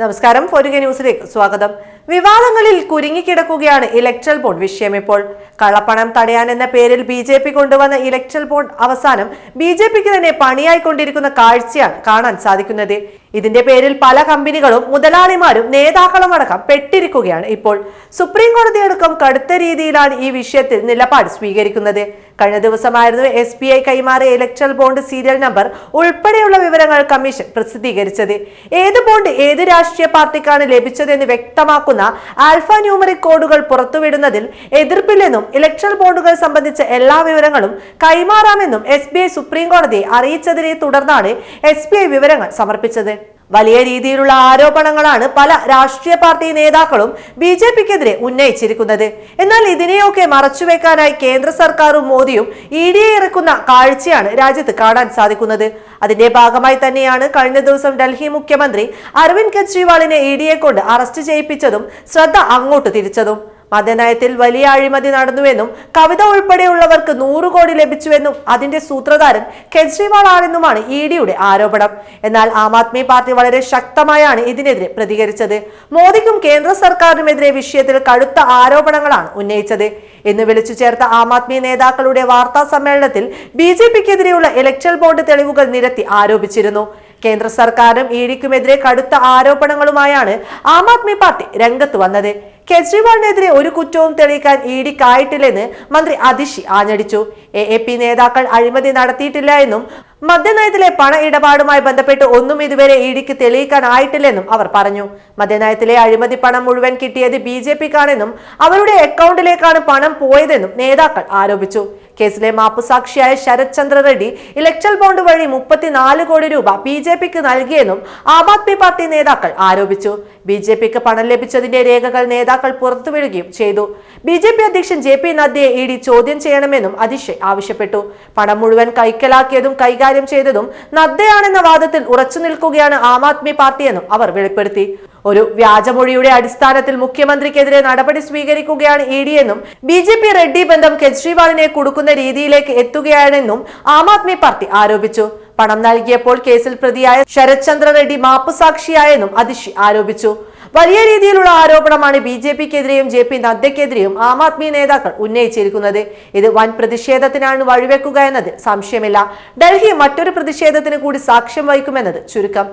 നമസ്കാരം. ഫോരുക ന്യൂസിലേക്ക് സ്വാഗതം. വിവാദങ്ങളിൽ കുരുങ്ങിക്കിടക്കുകയാണ് ഇലക്ട്രൽ ബോർഡ് വിഷയം ഇപ്പോൾ. കള്ളപ്പണം തടയാൻ എന്ന പേരിൽ ബി ജെ പി കൊണ്ടുവന്ന ഇലക്ട്രൽ ബോർഡ് അവസാനം ബി ജെ പിക്ക് തന്നെ പണിയായിക്കൊണ്ടിരിക്കുന്ന കാഴ്ചയാണ് കാണാൻ സാധിക്കുന്നത്. ഇതിന്റെ പേരിൽ പല കമ്പനികളും മുതലാളിമാരും നേതാക്കളും അടക്കം പെട്ടിരിക്കുകയാണ്. ഇപ്പോൾ സുപ്രീം കോടതി അടക്കം കടുത്ത രീതിയിലാണ് ഈ വിഷയത്തിൽ നിലപാട് സ്വീകരിക്കുന്നത്. കഴിഞ്ഞ ദിവസമായിരുന്നു എസ് ബി ഐ കൈമാറിയ ഇലക്ട്രൽ ബോണ്ട് സീരിയൽ നമ്പർ ഉൾപ്പെടെയുള്ള വിവരങ്ങൾ കമ്മീഷൻ പ്രസിദ്ധീകരിച്ചത്. ഏത് ബോണ്ട് ഏത് രാഷ്ട്രീയ പാർട്ടിക്കാണ് ലഭിച്ചതെന്ന് വ്യക്തമാക്കുന്ന ആൽഫ ന്യൂമറിക് കോഡുകൾ പുറത്തുവിടുന്നതിൽ എതിർപ്പില്ലെന്നും ഇലക്ട്രൽ ബോണ്ടുകൾ സംബന്ധിച്ച എല്ലാ വിവരങ്ങളും കൈമാറാമെന്നും എസ് ബി ഐ സുപ്രീം കോടതിയെ അറിയിച്ചതിനെ തുടർന്നാണ് എസ് ബി ഐ വിവരങ്ങൾ സമർപ്പിച്ചത്. വലിയ രീതിയിലുള്ള ആരോപണങ്ങളാണ് പല രാഷ്ട്രീയ പാർട്ടി നേതാക്കളും ബി ജെ പിക്കെതിരെ ഉന്നയിച്ചിരിക്കുന്നത്. എന്നാൽ ഇതിനെയൊക്കെ മറച്ചുവെക്കാനായി കേന്ദ്ര സർക്കാരും മോദിയും ഇ ഡി ഇറക്കുന്ന കാഴ്ചയാണ് രാജ്യത്ത് കാണാൻ സാധിക്കുന്നത്. അതിന്റെ ഭാഗമായി തന്നെയാണ് കഴിഞ്ഞ ദിവസം ഡൽഹി മുഖ്യമന്ത്രി അരവിന്ദ് കെജ്രിവാളിനെ ഇ ഡിയെ കൊണ്ട് അറസ്റ്റ് ചെയ്യിപ്പിച്ചതും ശ്രദ്ധ അങ്ങോട്ട് തിരിച്ചതും. മദ്യനയത്തിൽ വലിയ അഴിമതി നടന്നുവെന്നും കവിത ഉൾപ്പെടെയുള്ളവർക്ക് നൂറ് കോടി ലഭിച്ചുവെന്നും അതിന്റെ സൂത്രധാരൻ കെജ്രിവാൾ ആണെന്നുമാണ് ഇ ഡിയുടെ ആരോപണം. എന്നാൽ ആം ആദ്മി പാർട്ടി വളരെ ശക്തമായാണ് ഇതിനെതിരെ പ്രതികരിച്ചത്. മോദിക്കും കേന്ദ്ര സർക്കാരിനുമെതിരെ വിഷയത്തിൽ കടുത്ത ആരോപണങ്ങളാണ് ഉന്നയിച്ചത്. എന്ന് വിളിച്ചു ചേർത്ത ആം ആദ്മി നേതാക്കളുടെ വാർത്താ സമ്മേളനത്തിൽ ബി ജെ പിക്കെതിരെയുള്ള ഇലക്ട്രൽ ബോർഡ് തെളിവുകൾ നിരത്തി ആരോപിച്ചിരുന്നു. കേന്ദ്ര സർക്കാരും ഇ ഡിക്കുമെതിരെ കടുത്ത ആരോപണങ്ങളുമായാണ് ആം ആദ്മി പാർട്ടി രംഗത്ത് വന്നത്. കെജ്രിവാളിനെതിരെ ഒരു കുറ്റവും തെളിയിക്കാൻ ഇ ഡിക്കായിട്ടില്ലെന്ന് മന്ത്രി അതിഷി ആഞ്ഞടിച്ചു. എ നേതാക്കൾ അഴിമതി നടത്തിയിട്ടില്ല എന്നും മദ്യനയത്തിലെ പണ ഇടപാടുമായി ബന്ധപ്പെട്ട് ഒന്നും ഇതുവരെ ഇ ഡിക്ക് തെളിയിക്കാനായിട്ടില്ലെന്നും അവർ പറഞ്ഞു. മദ്യനയത്തിലെ അഴിമതി പണം മുഴുവൻ കിട്ടിയത് ബി ജെ പിക്കാണെന്നും അവരുടെ അക്കൗണ്ടിലേക്കാണ് പണം പോയതെന്നും നേതാക്കൾ ആരോപിച്ചു. കേസിലെ മാപ്പുസാക്ഷിയായ ശരത് ചന്ദ്ര റെഡ്ഡി ഇലക്ട്രൽ ബോണ്ട് വഴി മുപ്പത്തിനാല് കോടി രൂപ ബി ജെ പിക്ക് നൽകിയെന്നും ആം ആദ്മി പാർട്ടി നേതാക്കൾ ആരോപിച്ചു. ബി ജെ പിക്ക് പണം ലഭിച്ചതിന്റെ രേഖകൾ നേതാക്കൾ പുറത്തുവിടുകയും ചെയ്തു. ബി ജെ പി അധ്യക്ഷൻ ജെ പി നദ്ദയെ ഇ ഡി ചോദ്യം ചെയ്യണമെന്നും അതിഷയ് ആവശ്യപ്പെട്ടു. പണം മുഴുവൻ കൈക്കലാക്കിയതും കൈകാര്യം ചെയ്തതും നദ്ദയാണെന്ന വാദത്തിൽ ഉറച്ചു നിൽക്കുകയാണ് ആം ആദ്മി പാർട്ടിയെന്നും അവർ വെളിപ്പെടുത്തി. ഒരു വ്യാജമൊഴിയുടെ അടിസ്ഥാനത്തിൽ മുഖ്യമന്ത്രിക്കെതിരെ നടപടി സ്വീകരിക്കുകയാണ് ഇ ഡി എന്നും ബി ജെ പി റെഡ്ഡി ബന്ധം കെജ്രിവാളിനെ കൊടുക്കുന്ന രീതിയിലേക്ക് എത്തുകയാണെന്നും ആം ആദ്മി പാർട്ടി ആരോപിച്ചു. പണം നൽകിയപ്പോൾ കേസിൽ പ്രതിയായ ശരത് ചന്ദ്ര റെഡ്ഡി മാപ്പുസാക്ഷിയായെന്നും അതിഷി ആരോപിച്ചു. വലിയ രീതിയിലുള്ള ആരോപണമാണ് ബി ജെ പിക്കെതിരെയും ജെ പി നദ്ദയ്ക്കെതിരെയും ആം ആദ്മി നേതാക്കൾ ഉന്നയിച്ചിരിക്കുന്നത്. ഇത് വൻ പ്രതിഷേധത്തിനാണ് വഴിവെക്കുക എന്നത് സംശയമില്ല. ഡൽഹി മറ്റൊരു പ്രതിഷേധത്തിന് കൂടി സാക്ഷ്യം വഹിക്കുമെന്നത് ചുരുക്കം.